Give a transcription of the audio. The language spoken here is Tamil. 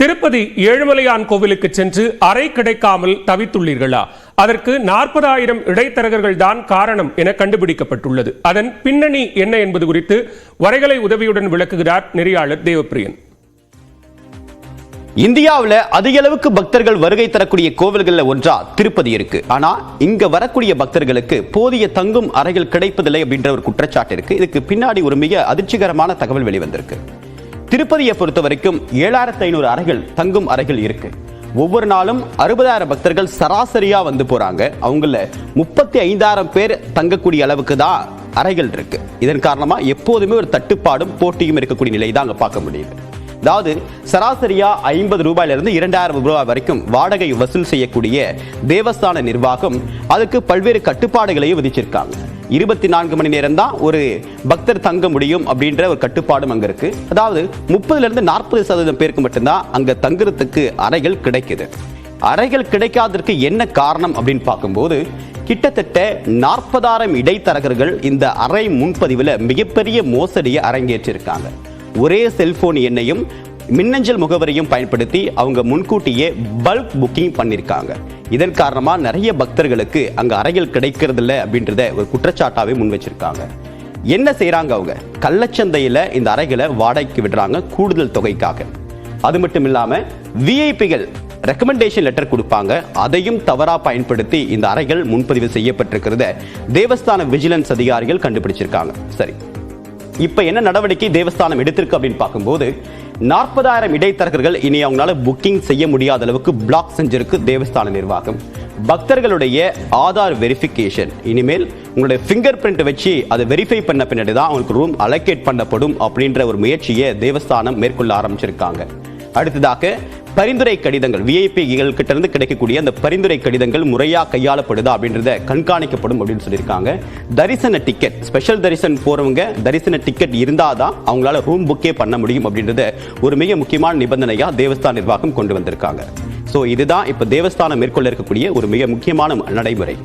திருப்பதி ஏழுமலையான் கோவிலுக்கு சென்று அறை கிடைக்காமல் தவித்துள்ளீர்களா? அதற்கு நாற்பதாயிரம் இடைத்தரகர்கள் தான் காரணம் என கண்டுபிடிக்கப்பட்டுள்ளது. அதன் பின்னணி என்ன என்பது குறித்து வரைகலை உதவியுடன் விளக்குகிறார் நெறியாளர் தேவப்பிரியன். இந்தியாவுல அதிக அளவுக்கு பக்தர்கள் வருகை தரக்கூடிய கோவில்கள்ல ஒன்றா திருப்பதி இருக்கு. ஆனா இங்க வரக்கூடிய பக்தர்களுக்கு போதிய தங்கும் அறைகள் கிடைப்பதில்லை அப்படின்ற ஒரு குற்றச்சாட்டு இருக்கு. இதுக்கு பின்னாடி ஒரு மிக அதிர்ச்சிகரமான தகவல் வெளிவந்திருக்கு. திருப்பதியை பொறுத்த வரைக்கும் ஏழாயிரத்தி ஐநூறு அறைகள் தங்கும் அறைகள் இருக்கு. ஒவ்வொரு நாளும் அறுபதாயிரம் பக்தர்கள் சராசரியா வந்து போறாங்க. அவங்கள முப்பத்தி ஐந்தாயிரம் பேர் தங்கக்கூடிய அளவுக்கு தான் அறைகள் இருக்கு. இதன் காரணமா எப்போதுமே ஒரு தட்டுப்பாடும் போட்டியும் இருக்கக்கூடிய நிலை தான் அங்க பார்க்க முடியுது. அதாவது சராசரியா ஐம்பது ரூபாயில இருந்து இரண்டாயிரம் ரூபாய் வரைக்கும் வாடகை வசூல் செய்யக்கூடிய தேவஸ்தான நிர்வாகம் அதுக்கு பல்வேறு கட்டுப்பாடுகளையும் விதிச்சிருக்காங்க. இருபத்தி நான்கு மணி நேரம் தான் ஒரு பக்தர் தங்க முடியும் அப்படின்ற ஒரு கட்டுப்பாடும் அங்க இருக்கு. அதாவது முப்பதுல இருந்து நாற்பது சதவீதம் பேருக்கு மட்டும்தான் அங்க தங்குறதுக்கு அறைகள் கிடைக்குது. அறைகள் கிடைக்காததற்கு என்ன காரணம் அப்படின்னு பார்க்கும்போது கிட்டத்தட்ட நாற்பதாயிரம் இடைத்தரகர்கள் இந்த அறை முன்பதிவில் மிகப்பெரிய மோசடியை அரங்கேற்றிருக்காங்க. ஒரே செல்போன் எண்ணையும் மின்னஞ்சல் முகவரியும் பயன்படுத்தி அவங்க முன்கூட்டியே பல்க் புக்கிங் பண்ணியிருக்காங்க இதன் காரணமாக நிறைய பக்தர்களுக்கு அங்க அறைகள் கிடைக்கிறதில்ல அப்படின்றத ஒரு குற்றச்சாட்டாகவே முன் வச்சிருக்காங்க. என்ன செய்கிறாங்க அவங்க? கள்ளச்சந்தையில் இந்த அறைகளை வாடகைக்கு விடுறாங்க கூடுதல் தொகைக்காக. அது மட்டும் இல்லாம விஐபிகள் ரெக்கமெண்டேஷன் லெட்டர் கொடுப்பாங்க. அதையும் தவறாக பயன்படுத்தி இந்த அறைகள் முன்பதிவு செய்யப்பட்டிருக்கிறத தேவஸ்தான விஜிலன்ஸ் அதிகாரிகள் கண்டுபிடிச்சிருக்காங்க. சரி. இப்போ என்ன நடவடிக்கை தேவஸ்தானம் எடுத்திருக்கு அப்படின்னு பார்க்கும்போது நாற்பதாயிரம் இடைத்தரகர்கள் இனி அவங்களால புக்கிங் செய்ய முடியாத அளவுக்கு பிளாக் செஞ்சிருக்கு தேவஸ்தான நிர்வாகம். பக்தர்களுடைய ஆதார் வெரிஃபிகேஷன் இனிமேல் உங்களுடைய ஃபிங்கர் பிரிண்ட் வச்சு அதை வெரிஃபை பண்ண பின்னாடி தான் அவங்களுக்கு ரூம் அலோகேட் பண்ணப்படும் அப்படின்ற ஒரு முயற்சியை தேவஸ்தானம் மேற்கொள்ள ஆரம்பிச்சிருக்காங்க. அடுத்ததாக பரிந்துரை கடிதங்கள் விஐபிகள் கிட்ட இருந்து கிடைக்கக்கூடிய அந்த பரிந்துரை கடிதங்கள் முறையாக கையாளப்படுதா அப்படின்றத கண்காணிக்கப்படும் அப்படின்னு சொல்லியிருக்காங்க. தரிசன டிக்கெட் ஸ்பெஷல் தரிசனம் போறவங்க தரிசன டிக்கெட் இருந்தாதான் அவங்களால ரூம் புக்கே பண்ண முடியும் அப்படின்றத ஒரு மிக முக்கியமான நிபந்தனையா தேவஸ்தான நிர்வாகம் கொண்டு வந்திருக்காங்க. ஸோ இதுதான் இப்போ தேவஸ்தானம் மேற்கொள்ள இருக்கக்கூடிய ஒரு மிக முக்கியமான நடைமுறை.